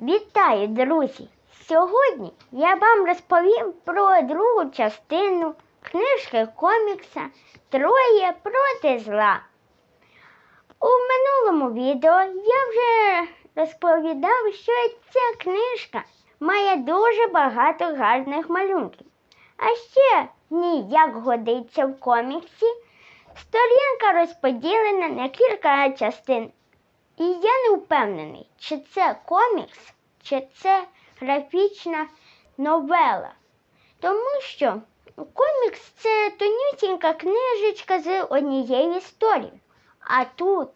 Вітаю, друзі! Сьогодні я вам розповім про другу частину книжки комікса Троє проти зла. У минулому відео я вже розповідав, що ця книжка має дуже багато гарних малюнків. А ще в як годиться в коміксі, сторінка розподілена на кілька частин. І я не впевнений, чи це комікс, чи це графічна новела. Тому що комікс це тонюсінька книжечка з однією історією. А тут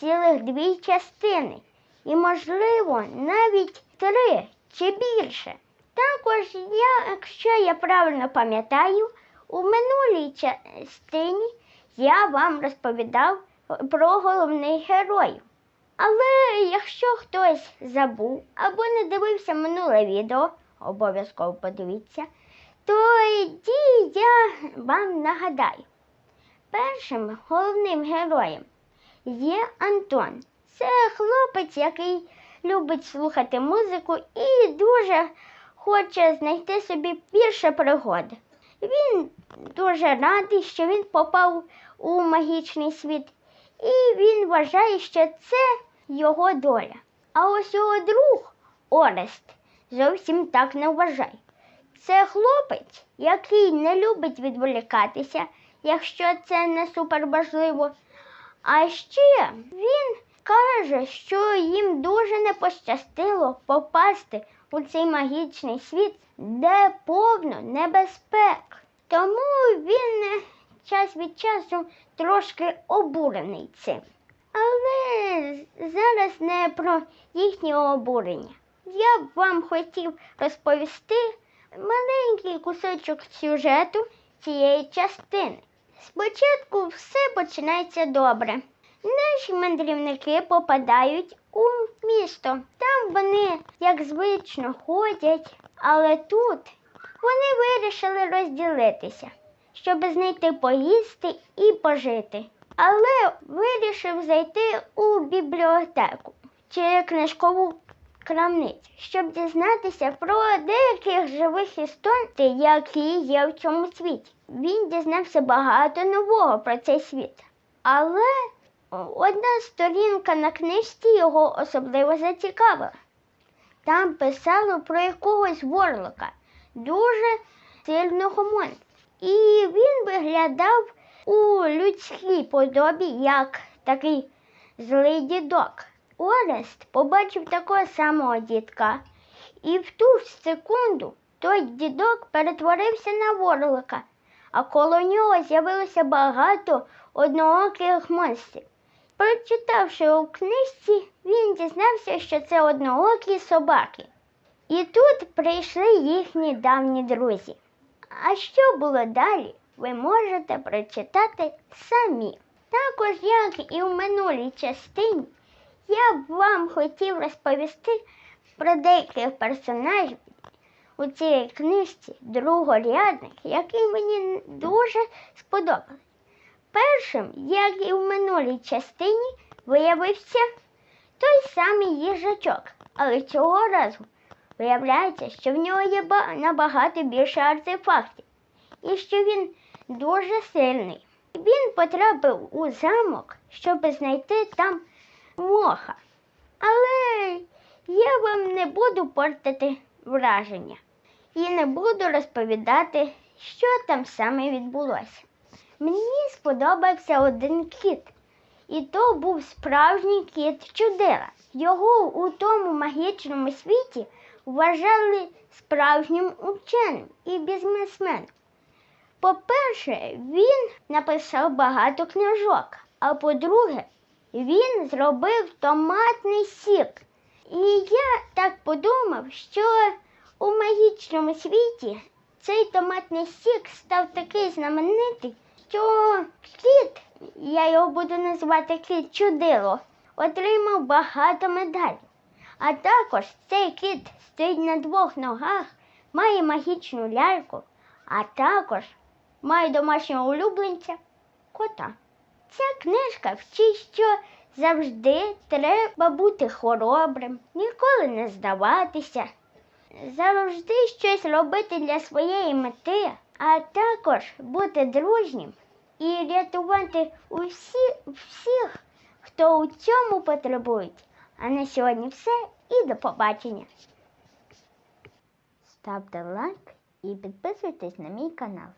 цілих дві частини. І, можливо, навіть три чи більше. Також, якщо я правильно пам'ятаю, у минулій частині я вам розповідав про головних героїв. Але якщо хтось забув або не дивився минуле відео, обов'язково подивіться, то тоді я вам нагадаю. Першим головним героєм є Антон. Це хлопець, який любить слухати музику і дуже хоче знайти собі більше пригоди. Він дуже радий, що він попав у магічний світ, і він вважає, що це його доля. А ось його друг Орест зовсім так не вважає. Це хлопець, який не любить відволікатися, якщо це не суперважливо. А ще він каже, що їм дуже не пощастило попасти у цей магічний світ, де повно небезпек. Тому він час від часу трошки обурений цим. Але зараз не про їхнє обурення. Я б вам хотів розповісти маленький кусочок сюжету цієї частини. Спочатку все починається добре. Наші мандрівники попадають у місто. Там вони, як звично, ходять, але тут вони вирішили розділитися, щоб знайти поїсти і пожити. Але вирішив зайти у бібліотеку чи книжкову крамницю, щоб дізнатися про деяких живих істот, які є в цьому світі. Він дізнався багато нового про цей світ. Але одна сторінка на книжці його особливо зацікавила. Там писало про якогось ворлока, дуже сильного монстра. І він виглядав у людській подобі як такий злий дідок. Орест побачив такого самого дідка, і в ту ж секунду той дідок перетворився на ворлика, а коло нього з'явилося багато однооких монстрів. Прочитавши у книжці, він дізнався, що це одноокі собаки. І тут прийшли їхні давні друзі. А що було далі, ви можете прочитати самі. Також, як і в минулій частині, я б вам хотів розповісти про деяких персонажів у цій книжці другорядних, які мені дуже сподобались. Першим, як і в минулій частині, виявився той самий їжачок, але цього разу виявляється, що в нього є набагато більше артефактів і що він дуже сильний. Він потрапив у замок, щоб знайти там моха. Але я вам не буду портити враження і не буду розповідати, що там саме відбулося. Мені сподобався один кіт, і то був справжній кіт чудила. Його у тому магічному світі вважали справжнім ученим і бізнесменом. По-перше, він написав багато книжок, а по-друге, він зробив томатний сік. І я так подумав, що у магічному світі цей томатний сік став такий знаменитий, що кіт, я його буду називати кіт чудило, отримав багато медалей. А також цей кіт стоїть на двох ногах, має магічну ляльку, а також має домашнього улюбленця кота. Ця книжка вчить, що Завжди треба бути хоробрим, ніколи не здаватися, завжди щось робити для своєї мети, а також бути дружнім і рятувати усі, всіх, хто у цьому потребує. А на сьогодні все і до побачення. Ставте лайк і підписуйтесь на мій канал.